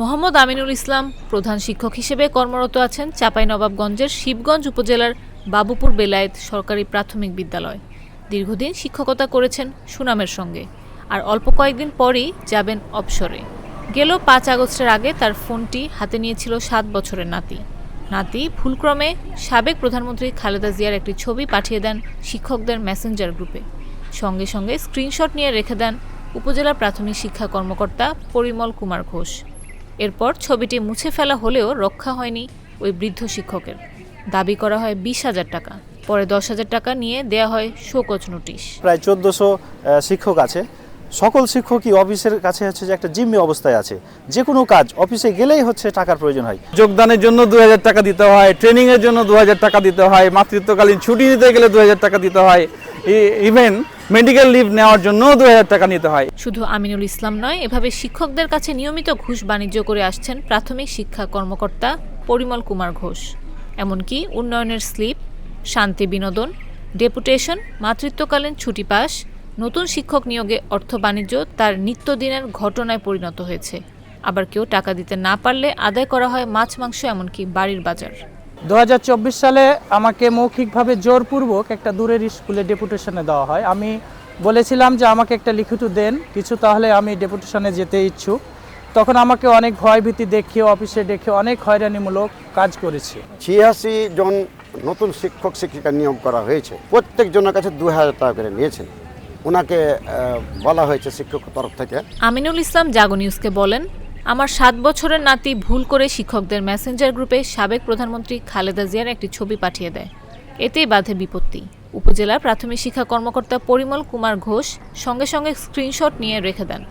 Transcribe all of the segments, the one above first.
মোহাম্মদ আমিনুল ইসলাম প্রধান শিক্ষক হিসেবে কর্মরত আছেন চাঁপাইনবাবগঞ্জের শিবগঞ্জ উপজেলার বাবুপুর বেলায়েত সরকারি প্রাথমিক বিদ্যালয়। দীর্ঘদিন শিক্ষকতা করেছেন সুনামের সঙ্গে। আর অল্প কয়েকদিন পরেই যাবেন অবসরে। গেল পাঁচ আগস্টের আগে তার ফোনটি হাতে নিয়েছিল সাত বছরের নাতি। নাতি ভুলক্রমে সাবেক প্রধানমন্ত্রী খালেদা জিয়ার একটি ছবি পাঠিয়ে দেন শিক্ষকদের মেসেঞ্জার গ্রুপে। সঙ্গে সঙ্গে স্ক্রিনশট নিয়ে রেখে দেন উপজেলা প্রাথমিক শিক্ষা কর্মকর্তা পরিমল কুমার ঘোষ। এরপর ছবিটি মুছে ফেলা হলেও রক্ষা হয়নি ওই বৃদ্ধ শিক্ষকের। দাবি করা হয় বিশ হাজার টাকা পরে দশ হাজার টাকা নিয়ে দেয়া হয় শোকজ নোটিশ। প্রায় চোদ্দোশো শিক্ষক আছে। সকল শিক্ষকই অফিসের কাছে হচ্ছে যে একটা জিম্মি অবস্থায় আছে। যে কোনো কাজ অফিসে গেলেই হচ্ছে টাকার প্রয়োজন হয়। যোগদানের জন্য দু হাজার টাকা দিতে হয় ট্রেনিংয়ের জন্য দু হাজার টাকা দিতে হয় মাতৃত্বকালীন ছুটি নিতে গেলে দু হাজার টাকা দিতে হয়। ইভেন মেডিকেল লিভ নেওয়ার জন্য দু হাজার টাকা নিতে হয়। শুধু আমিনুল ইসলাম নয়, এভাবে শিক্ষকদের কাছে নিয়মিত ঘুষ বাণিজ্য করে আসছেন প্রাথমিক শিক্ষা কর্মকর্তা পরিমল কুমার ঘোষ। এমনকি উন্নয়নের স্লিপ, শান্তি বিনোদন, ডেপুটেশন, মাতৃত্বকালীন ছুটি পাস, নতুন শিক্ষক নিয়োগে অর্থ বাণিজ্য তার নিত্যদিনের ঘটনায় পরিণত হয়েছে। আবার কেউ টাকা দিতে না পারলে আদায় করা হয় মাছ মাংস এমনকি বাড়ির বাজার। দুহাজার চব্বিশ সালে আমাকে মৌখিকভাবে জোরপূর্বক একটা দূরের স্কুলে ডেপুটেশনে দেওয়া হয়। আমি বলেছিলাম যে আমাকে একটা লিখিত দেন কিছু তাহলে আমি ডেপুটেশনে যেতে ইচ্ছুক। তখন আমাকে অনেক ভয়ভীতি দেখিয়ে অফিসে ডেকে অনেক হয়রানিমূলক কাজ করেছে। ছিয়াশি জন নতুন শিক্ষক শিক্ষিকা নিয়োগ করা হয়েছে। প্রত্যেকজনের কাছে দু হাজার টাকা করে নিয়েছেন ওনাকে বলা হয়েছে শিক্ষক তরফ থেকে। আমিনুল ইসলাম জাগো নিউজকে বলেন আমার সাত বছরের নাতি ভুল করে শিক্ষকদের মেসেঞ্জার গ্রুপে সাবেক প্রধানমন্ত্রী খালেদা জিয়ার একটি ছবি পাঠিয়ে দেয়। এতেই বাধে বিপত্তি। উপজেলা প্রাথমিক শিক্ষা কর্মকর্তা পরিমল কুমার ঘোষ সঙ্গে সঙ্গে স্ক্রিনশট নিয়ে রেখে দেন।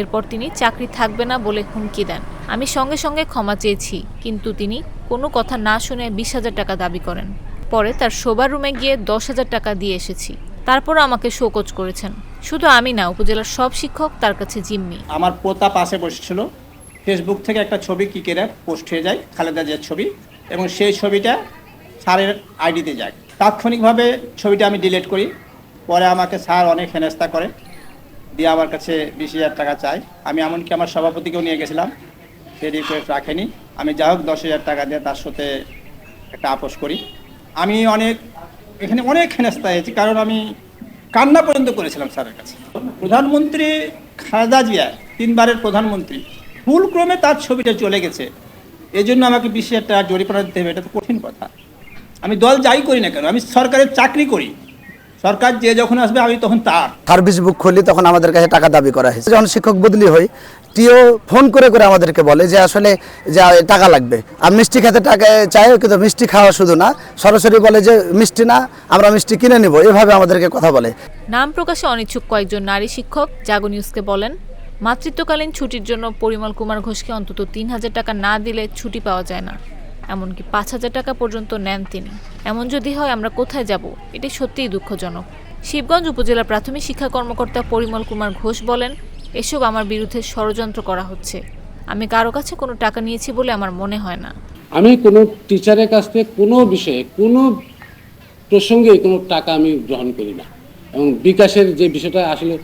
এরপর তিনি চাকরি থাকবে না বলে হুমকি দেন। আমি সঙ্গে সঙ্গে ক্ষমা চেয়েছি, কিন্তু তিনি কোনো কথা না শুনে বিশ হাজার টাকা দাবি করেন। পরে তার শোবার রুমে গিয়ে দশ হাজার টাকা দিয়ে এসেছি। তারপর আমাকে শোকজ করেছেন। শুধু আমি না, উপজেলার সব শিক্ষক তার কাছে জিম্মি। আমার পোতা পাশে বসেছিল। ফেসবুক থেকে একটা ছবি কি করে পোস্ট হয়ে যায়, খালেদা জিয়ার ছবি, এবং সেই ছবিটা স্যারের আইডিতে যায়। তাৎক্ষণিকভাবে ছবিটা আমি ডিলিট করি, পরে আমাকে স্যার অনেক হেনস্থা করে, দিয়ে আমার কাছে বিশ হাজার টাকা চাই আমি এমনকি আমার সভাপতিকেও নিয়ে গেছিলাম, সে রিকোয়েস্ট রাখেনি। আমি যা হোক দশ হাজার টাকা দিয়ে তার সাথে একটা আপোষ করি। আমি অনেক, এখানে অনেক হেনস্থা হয়েছি, কারণ আমি কান্না পর্যন্ত করেছিলাম স্যারের কাছে। প্রধানমন্ত্রী খালেদা জিয়া, তিনবারের প্রধানমন্ত্রী ভুল ক্রমে তার ছবিটা চলে গেছে। এই জন্য আমাকে বিশ হাজার টাকা জরিমানা দিতে হবে এটা তো কঠিন কথা। আমি দল যাই করি না কেন আমি সরকারের চাকরি করি। সরকার যে যখন আসবে আমি তখন তার। সার্ভিস বুক খুলি তখন আমাদের কাছে টাকা দাবি করা হয়েছে যখন শিক্ষক বদলি হই টিও ফোন করে করে আমাদেরকে বলে যে আসলে যে টাকা লাগবে। আর মিষ্টি খেতে টাকা চাই কিন্তু মিষ্টি খাওয়া শুধু না সরাসরি বলে যে মিষ্টি না আমরা মিষ্টি কিনে নিব। এভাবে আমাদেরকে কথা বলে। নাম প্রকাশে অনিচ্ছুক কয়েকজন নারী শিক্ষক জাগো নিউজকে বলেন মাতৃত্বকালীন ছুটির জন্য পরিমল কুমার ঘোষকে অন্তত তিন হাজার টাকা না দিলে ছুটি পাওয়া যায় না। এমনকি পাঁচ হাজার টাকা পর্যন্ত নেন তিনি। এমন যদি হয় আমরা কোথায় যাব? এটি সত্যিই দুঃখজনক। শিবগঞ্জ উপজেলা প্রাথমিক শিক্ষা কর্মকর্তা পরিমল কুমার ঘোষ বলেন, এসব আমার বিরুদ্ধে ষড়যন্ত্র করা হচ্ছে। আমি কারও কাছে কোনো টাকা নিয়েছি বলে আমার মনে হয় না। আমি কোনো টিচারের কাছ থেকে কোনো বিষয়ে, কোনো প্রসঙ্গে কোনো টাকা আমি গ্রহণ করি না। এবং বিকাশের যে বিষয়টা আসলে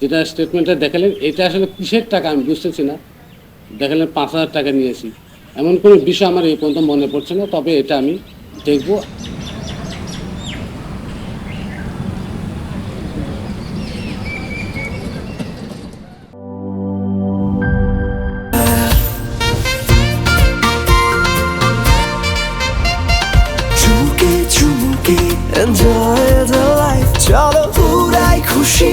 যেটা স্টেটমেন্টটা দেখালেন, এটা আসলে কিসের টাকা আমি বুঝতেছি না। দেখালেন পাঁচ হাজার টাকা নিয়েছি। এমন কোনো বিষয় আমার এই পর্যন্ত মনে পড়ছে না, তবে এটা আমি দেখব। এনজয় দ্য লাইফ চলো খুশি